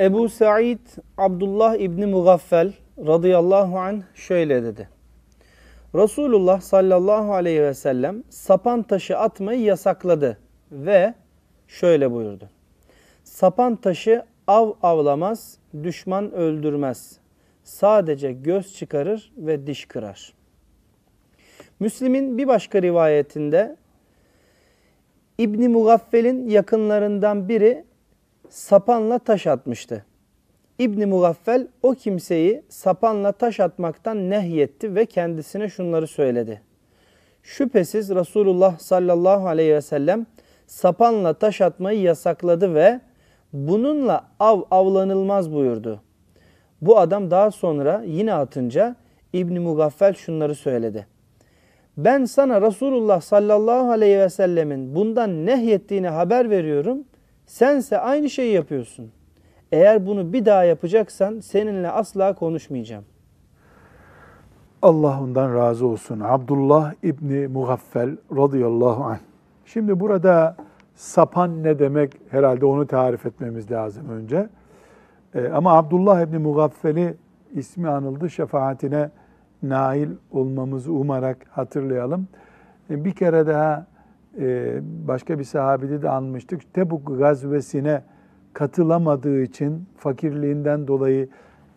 Ebu Said Abdullah İbni Mugaffel radıyallahu anh şöyle dedi. Resulullah sallallahu aleyhi ve sellem sapan taşı atmayı yasakladı ve şöyle buyurdu. Sapan taşı av avlamaz, düşman öldürmez. Sadece göz çıkarır ve diş kırar. Müslim'in bir başka rivayetinde İbni Mugaffel'in yakınlarından biri sapanla taş atmıştı. İbni Mugaffel o kimseyi sapanla taş atmaktan nehyetti ve kendisine şunları söyledi. Şüphesiz Resulullah sallallahu aleyhi ve sellem sapanla taş atmayı yasakladı ve bununla av avlanılmaz buyurdu. Bu adam daha sonra yine atınca İbni Mugaffel şunları söyledi. Ben sana Resulullah sallallahu aleyhi ve sellemin bundan nehyettiğini haber veriyorum. Sense aynı şeyi yapıyorsun. Eğer bunu bir daha yapacaksan seninle asla konuşmayacağım. Allah ondan razı olsun. Abdullah İbni Mugaffel radıyallahu anh. Şimdi burada sapan ne demek herhalde onu tarif etmemiz lazım önce. Ee, ama Abdullah İbni Mugaffel'i ismi anıldı şefaatine nail olmamızı umarak hatırlayalım. Ee, bir kere daha başka bir sahabede de anmıştık. Tebuk gazvesine katılamadığı için fakirliğinden dolayı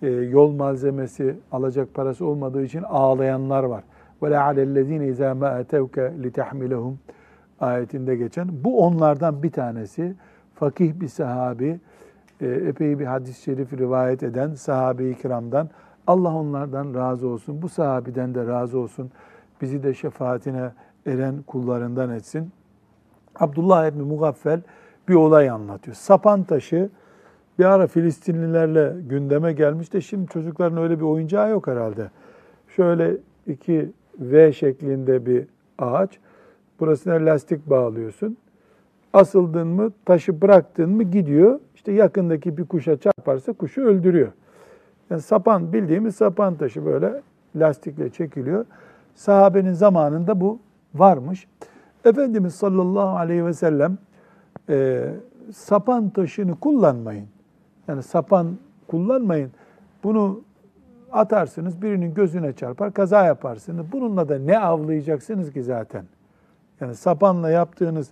e, yol malzemesi alacak parası olmadığı için ağlayanlar var. Ve la alellezine izâ mâ etevke litahmilehum ayetinde geçen. Bu onlardan bir tanesi. Fakih bir sahabi, e, epey bir hadis-i şerif rivayet eden sahabe-i kiramdan. Allah onlardan razı olsun. Bu sahabiden de razı olsun. Bizi de şefaatine eren kullarından etsin. Abdullah İbni Mugaffel bir olay anlatıyor. Sapan taşı bir ara Filistinlilerle gündeme gelmiş de şimdi çocukların öyle bir oyuncağı yok herhalde. Şöyle iki V şeklinde bir ağaç. Burasına lastik bağlıyorsun. Asıldın mı, taşı bıraktın mı gidiyor. İşte yakındaki bir kuşa çarparsa kuşu öldürüyor. Yani sapan bildiğimiz sapan taşı böyle lastikle çekiliyor. Sahabenin zamanında bu varmış. Efendimiz sallallahu aleyhi ve sellem e, sapan taşını kullanmayın. Yani sapan kullanmayın. Bunu atarsınız birinin gözüne çarpar kaza yaparsınız. Bununla da ne avlayacaksınız ki zaten? Yani sapanla yaptığınız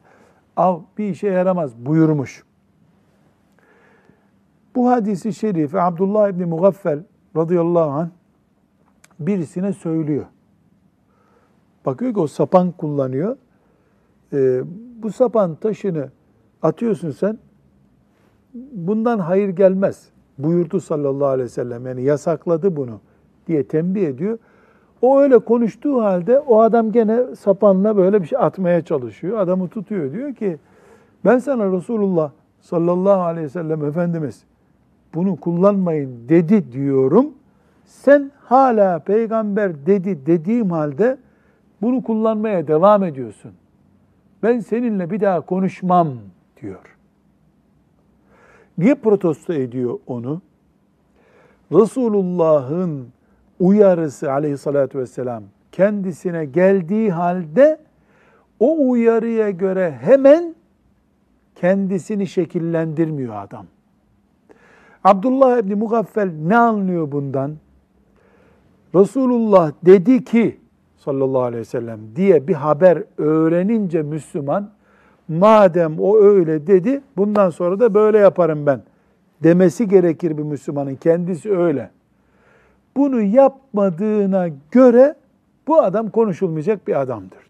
av bir işe yaramaz buyurmuş. Bu hadisi şerifi Abdullah İbni Mugaffel radıyallahu anh birisine söylüyor. Bakıyor ki o sapan kullanıyor. Ee, bu sapan taşını atıyorsun sen, bundan hayır gelmez buyurdu sallallahu aleyhi ve sellem. Yani yasakladı bunu diye tembih ediyor. O öyle konuştuğu halde o adam gene sapanla böyle bir şey atmaya çalışıyor. Adamı tutuyor diyor ki ben sana Resulullah sallallahu aleyhi ve sellem Efendimiz bunu kullanmayın dedi diyorum. Sen hala peygamber dedi dediğim halde bunu kullanmaya devam ediyorsun. Ben seninle bir daha konuşmam diyor. Niye protesto ediyor onu? Resulullah'ın uyarısı aleyhissalatü vesselam kendisine geldiği halde o uyarıya göre hemen kendisini şekillendirmiyor adam. Abdullah İbni Mugaffel ne anlıyor bundan? Resulullah dedi ki sallallahu aleyhi ve sellem diye bir haber öğrenince Müslüman madem o öyle dedi bundan sonra da böyle yaparım ben demesi gerekir bir Müslümanın kendisi öyle. Bunu yapmadığına göre bu adam konuşulmayacak bir adamdır.